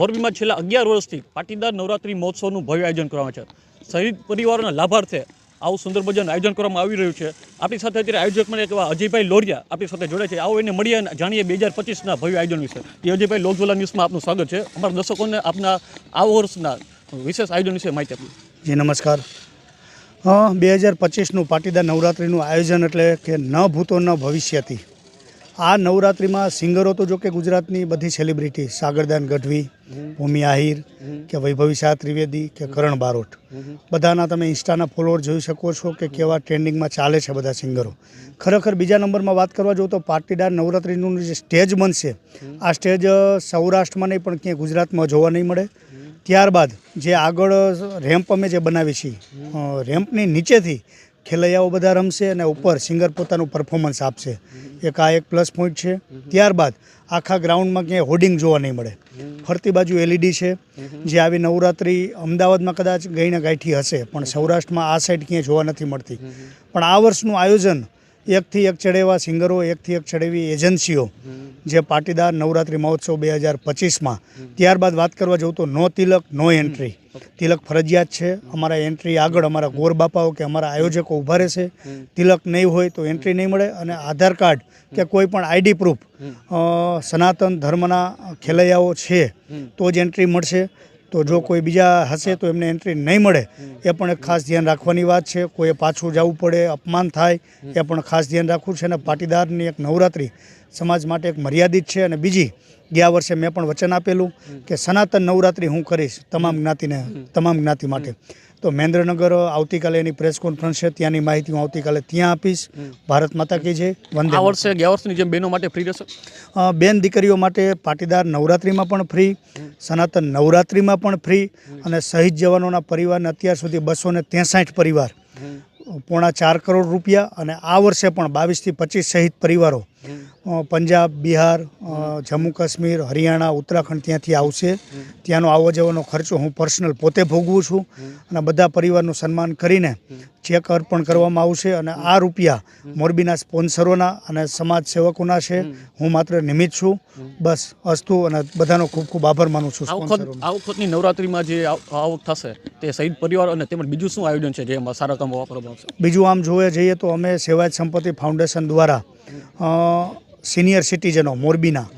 મોરબીમાં છેલ્લા અગિયાર વર્ષથી પાટીદાર નવરાત્રી મહોત્સવનું ભવ્ય આયોજન કરવામાં છે. શહીદ પરિવારોના લાભાર્થે આવું સુંદર ભજન આયોજન કરવામાં આવી રહ્યું છે. આપણી સાથે અત્યારે આયોજક મને એવા અજયભાઈ લોરિયા આપણી સાથે જોડે છે. આવો એને મળીએ અને જાણીએ બે હજાર પચીસના ભવ્ય આયોજન વિશે. એ અજયભાઈ લોકઝોલા ન્યૂઝમાં આપનું સ્વાગત છે. અમારા દર્શકોને આપના આ વર્ષના વિશેષ આયોજન વિશે માહિતી આપી. જી, નમસ્કાર. બે હજાર પચીસનું પાટીદાર નવરાત્રિનું આયોજન એટલે કે ન ભૂતો ન ભવિષ્યથી આ નવરાત્રિમાં સિંગરો તો જો કે ગુજરાતની બધી સેલિબ્રિટી સાગરદાન ગઢવી ભૂમિ આહિર કે વૈભવી શાહ ત્રિવેદી કે કરણ બારોટ. બધાના તમે ઇન્સ્ટાના ફોલોઅર જોઈ શકો છો કે કેવા ટ્રેન્ડિંગમાં ચાલે છે બધા સિંગરો. ખરેખર બીજા નંબરમાં વાત કરવા જાઉં તો પાટીદાર નવરાત્રિનું જે સ્ટેજ બનશે આ સ્ટેજ સૌરાષ્ટ્રમાં નહીં પણ ક્યાંય ગુજરાતમાં જોવા નહીં મળે. ત્યારબાદ જે આગળ રેમ્પ અમે જે બનાવી છીએ રેમ્પની નીચેથી ખેલૈયાઓ બધા રમશે અને ઉપર સિંગર પોતાનું પરફોર્મન્સ આપશે. એક આ એક પ્લસ પોઈન્ટ છે. ત્યારબાદ આખા ગ્રાઉન્ડમાં ક્યાંય હોર્ડિંગ જોવા નહીં મળે. ફરતી બાજુ એલઈડી છે. જે આવી નવરાત્રિ અમદાવાદમાં કદાચ ગઈને ગાંઠી હશે, પણ સૌરાષ્ટ્રમાં આ સાઈડ ક્યાંય જોવા નથી મળતી. પણ આ વર્ષનું આયોજન એકથી એક ચડેવા સિંગરો એકથી એક ચડેવી એજન્સીઓ જે પાટીદાર નવરાત્રિ મહોત્સવ બે હજાર પચીસમાં. ત્યારબાદ વાત કરવા જવું તો નો તિલક નો એન્ટ્રી. તિલક ફરજિયાત છે. અમારા એન્ટ્રી આગળ અમારા ગોર બાપાઓ કે અમારા આયોજકો ઊભા રહેશે. તિલક નહીં હોય તો એન્ટ્રી નહીં મળે અને આધાર કાર્ડ કે કોઈ પણ આઈડી પ્રૂફ સનાતન ધર્મના ખેલૈયાઓ છે તો જ એન્ટ્રી મળશે. તો જો કોઈ બીજા હશે તો એમને એન્ટ્રી નહીં મળે. એ પણ એક ખાસ ધ્યાન રાખવાની વાત છે. કોઈએ પાછું જવું પડે અપમાન થાય એ પણ ખાસ ધ્યાન રાખવું છે. અને પાટીદારની એક નવરાત્રિ સમાજ માટે એક મર્યાદિત છે. અને બીજી ગયા વર્ષે મેં પણ વચન આપેલું કે સનાતન નવરાત્રિ હું કરીશ તમામ જ્ઞાતિને તમામ જ્ઞાતિ માટે. તો મહેન્દ્રનગર આવતીકાલે એની પ્રેસ કોન્ફરન્સ છે ત્યાંની માહિતી હું આવતીકાલે ત્યાં આપીશ. ભારત માતા કી છે વંદે આ વર્ષે ગયા વર્ષની જેમ બહેનો માટે ફ્રી રહેશે? બેન દીકરીઓ માટે પાટીદાર નવરાત્રિમાં પણ ફ્રી સનાતન નવરાત્રિમાં પણ ફ્રી અને શહીદ જવાનોના પરિવારને અત્યાર સુધી બસો ને પરિવાર પોણા ચાર કરોડ રૂપિયા અને આ વર્ષે પણ બાવીસથી પચીસ શહીદ પરિવારો. પંજાબ બિહાર જમ્મુ કાશ્મીર હરિયાણા ઉત્તરાખંડ ત્યાંથી આવશે. ત્યાંનો આવો જવાનો ખર્ચો હું પર્સનલ પોતે ભોગવું છું અને બધા પરિવારનું સન્માન કરીને ચેક અર્પણ કરવામાં આવશે અને આ રૂપિયા મોરબીના સ્પોન્સરોના અને સમાજ સેવકોના છે. હું માત્ર નિમિત્ત છું. બસ અસ્તુ અને બધાનો ખૂબ ખૂબ આભાર માનું છું આ વખત વખતની નવરાત્રિમાં જે આવ- આવક થશે તે શહીદ પરિવાર અને તેમજ બીજું શું આયોજન છે જેમાં સારા કામો વાપરવામાં આવશે? બીજું આમ જોવા જઈએ તો અમે સેવાયત સંપત્તિ ફાઉન્ડેશન દ્વારા સિનિયર સિટીઝનો, મોરબીના.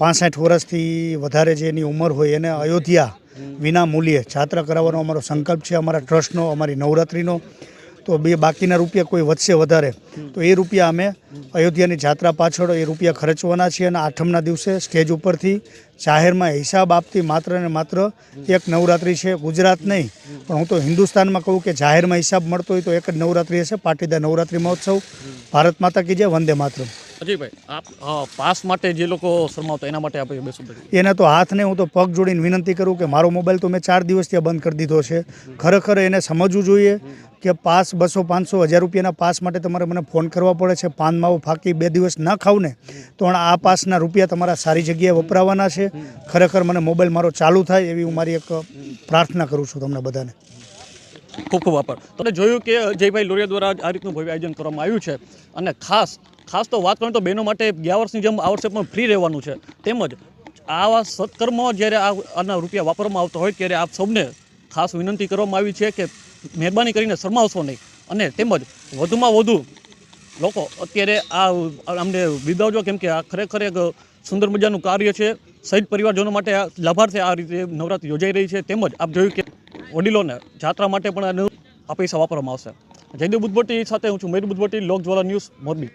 પાસઠ વર્ષથી વધારે જે એની ઉંમર હોય એને અયોધ્યા વિના મૂલ્યે જાત્રા કરાવવાનો અમારો સંકલ્પ છે, અમારા ટ્રસ્ટનો, અમારી નવરાત્રિનો. તો બે બાકીના રૂપિયા કોઈ વધશે વધારે, તો એ રૂપિયા અમે અયોધ્યાની જાત્રા પાછળ એ રૂપિયા ખર્ચવાના છીએ અને આઠમના દિવસે સ્ટેજ ઉપરથી જાહેરમાં હિસાબ આપતી માત્ર ને માત્ર એક નવરાત્રિ છે, ગુજરાત નહીં. પણ હું તો હિન્દુસ્તાનમાં કહું કે જાહેરમાં હિસાબ મળતો હોય તો એક જ નવરાત્રિ હશે, પાટીદાર નવરાત્રિ મહોત્સવ. ભારત માતા કી જય, વંદે માતરમ. અજયભાઈ આપ પાસ માટે જે લોકો શરમાવતા એના માટે આપણે બેસું એને તો હાથ ને હું તો પગ જોડીને વિનંતી કરું કે મારો મોબાઈલ તો મેં ચાર દિવસ ત્યાં બંધ કરી દીધો છે. ખરેખર એને સમજવું જોઈએ કે પાસ બસો પાંચસો હજાર રૂપિયાના પાસ માટે તમારે મને ફોન કરવા પડે છે. પાન માવો ફાંકી બે દિવસ ન ખાવ ને તો આ પાસના રૂપિયા તમારા સારી જગ્યાએ વપરાવાના છે. ખરેખર મને મોબાઈલ મારો ચાલુ થાય એવી હું મારી એક પ્રાર્થના કરું છું તમને બધાને. ખૂબ ખૂબ આભાર. તમે જોયું કે જયભાઈ લોરિયા દ્વારા આ રીતનું ભવ્ય આયોજન કરવામાં આવ્યું છે અને ખાસ ખાસ તો વાત કરું તો બહેનો માટે ગયા વર્ષની જેમ આ વર્ષે પણ ફ્રી રહેવાનું છે. તેમજ આવા સત્કર્મો જ્યારે આના રૂપિયા વાપરવામાં આવતા હોય ત્યારે આપ સૌને ખાસ વિનંતી કરવામાં આવી છે કે મહેરબાની કરીને શરમાવશો નહીં. અને તેમજ વધુમાં વધુ લોકો અત્યારે આ અમને વિદાવજો કેમ કે આ ખરેખર એક સુંદર મજાનું કાર્ય છે. શહીદ પરિવારજનો માટે લાભાર્થે આ રીતે નવરાત્રી યોજાઈ રહી છે. તેમજ આપ જોયું કે વડીલોને જાત્રા માટે પણ આ પૈસા વાપરવામાં આવશે. જયદેવ બુદ્ધભટ્ટી સાથે હું છું મયુર બુદ્ધભટ્ટી લોક જ્વાલા ન્યૂઝ મોરબી.